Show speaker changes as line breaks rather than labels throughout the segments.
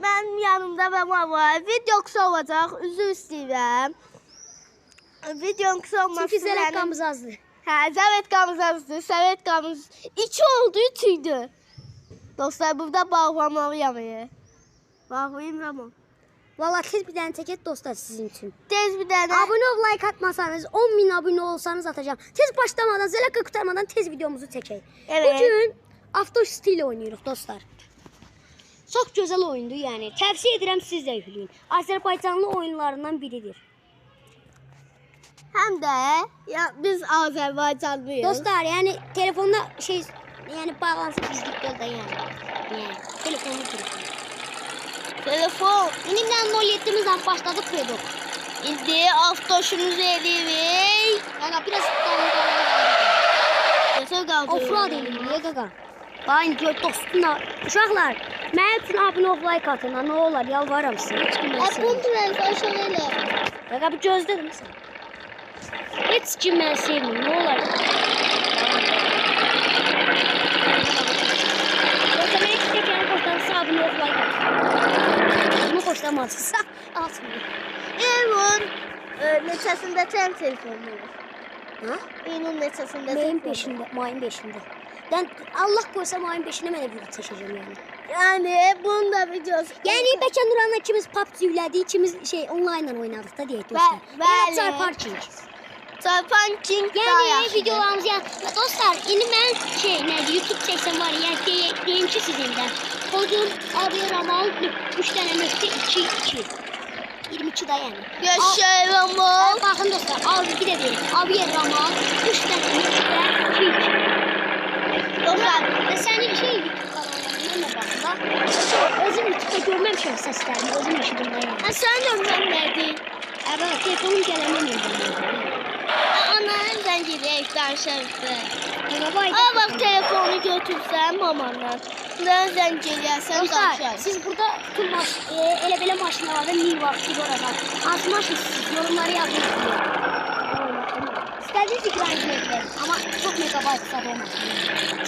Mənim yanımda Məmal var. Video qısa olacaq. Üzr istəyirəm. Videonun qısa olması
Çünkü
mənim-
zələqqamız azdır.
Hə, Zavetkamız azdır. Zavetkamız 2 oldu, 3 idi. Dostlar, burada bağlamalıyam. ya. Bağlayayım Ramon.
Valla tez bir dənə çəkək dostlar sizin üçün.
Tez bir dənə.
Abone ol, like atmasanız 10 bin abone olsanız atacağım. Tez başlamadan, zələkka qutarmadan tez videomuzu çəkək.
Evet.
Bugün Avto stil oynuyoruz dostlar. Çox gözəl oyundur, yəni. Tövsiyə edirəm siz də yükləyin. Azərbaycanlı oyunlarından biridir.
Həm də ya biz Azərbaycanlıyıq.
Dostlar, yəni telefonda şey, yəni bağlansın bizlik yolda yəni. Yəni telefonu telefon.
telefon
İnimdən 07-imizdən başladı Credo.
indi avtoşumuzu edirik.
Yəni biraz. Offroad edim, niyə qaqa? Bayın gör dostumla. Uşaqlar, mənim üçün abunə ol, like atın. Nə olar, yalvarıram sizə. Heç kim mən
Hə, bunu
sevmir.
mən aşağı elə.
Qaqa bir gözlədim sən. Heç kim mən sevmir. Nə olar? Yoxsa mən heç təkəni xoşlanırsa abunə ol, like atın. Bunu xoşlamazsınsa atmayın.
Evun e, neçəsində sən telefonun olur?
Ha?
İyunun neçəsində
Mayın? 5-ində, mayın 5-ində. Yəni Allah qoysa mayın 5-ində mən də video çəkəcəm yəni.
Yəni bunun da videosu.
Yəni bəlkə Nuranla ikimiz PUBG yüklədik, ikimiz şey onlaynla oynadıq da deyək
Bə-
dostlar.
bəli.
Çay parking.
Çarpan King
Yəni videolarımız yəni dostlar, indi mən şey nədir YouTube çəksəm var, yəni dey deyim ki sizindən. Kodum abi Ramal 3 dənə nöqtə 2 2. 22 da yəni.
Yaşayıram
Al,
ol.
baxın dostlar, abi bir də deyim. Abi Ramal 3 dənə nöqtə 2 2.
Dostlar,
Və sənin şey ya. Özüm YouTube'da görmemişim seslerini. Özüm eşidim şey ben.
Ha sen görmemedin. Ya
ben telefonum gelememeyim.
Ana ben direkten
şarkı.
Aa bak telefonu götürsem mamandan. Nereden
geliyorsan
kaçar.
Siz burada tüm maç, e, ele bele maçlarda mil var, figura var. Az yorumları yazın. İstediğiniz ikram edin ama çok megabayt hesap olmasın.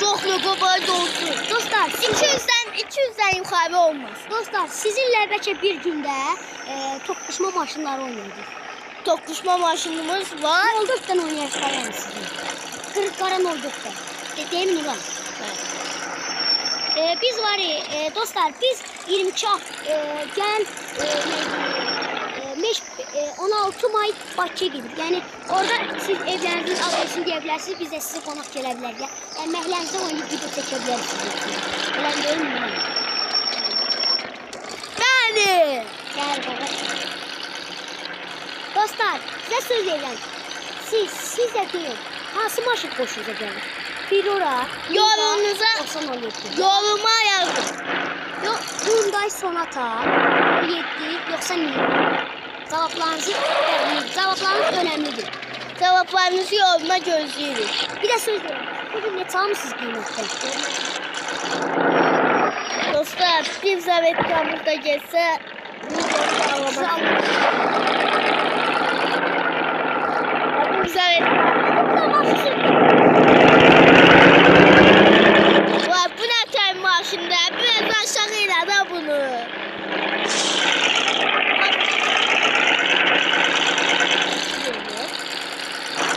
Çok megabayt olsun.
Dostlar
200'den 200'den yukarı olmaz.
Dostlar sizinle belki bir günde e, tokuşma maşınları oynadık.
Tokuşma maşınımız var.
Olduktan oynayacağız yani sizin. Kırık karan olduktan. E, Dediğim gibi. Evet. E, biz var ya e, dostlar biz 22 e, gen e, e, beş- e, 16 May Bakıya gidirik. Yani orada siz evlerinizin adresini deyə bilərsiniz. Biz də sizə qonaq gələ bilərik. Yəni məhəllənizdə oynayıb video çəkə bilərsiniz. Elə deyil mi?
Yəni.
Gəl baba. Dostlar, sizə söz verirəm. Siz, siz də deyin. Hansı maşın xoşunuza gəlir? Firora, 9017.
Yoruma yazın.
Yox, Hyundai Sonata 7 yoxsa Niro. Cavablarınızı bəli, cavablarınız önəmlidir.
Cavablarınızı yoruma gözləyirik.
Bir söz verirəm. Bugün neçə almısınız qiymətdən?
Dostlar, bir zavetkamız da gəlsə videonu
Siz
bağlamaq.
alın.
Bir zavet. Vay bu ne tane maşında? Biraz aşağı iler de bunu.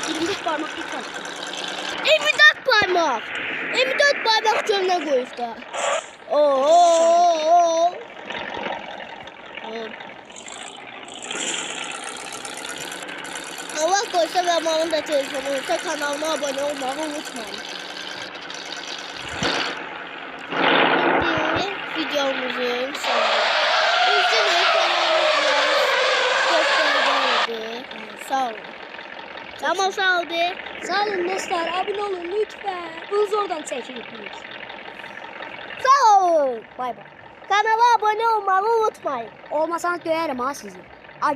Birinci parmak tane.
24 parmak. 24 parmak cömle koyup da. Oo. oo, oo. Allah koysa ve Mamın da telefonu olsa kanalıma abone olmayı unutmayın. Şimdi videomuzun sonuna. İzlemeyi kanalımızı gösterdi. Sağ olun. Tamam sağ ol de.
Sağ olun dostlar, abone olun lütfen. Bunu zordan çəkirsiniz.
Sağ ol.
Bay bay.
Kanala abone olmayı unutmayın.
Olmasanız döyərəm ha sizi. Acı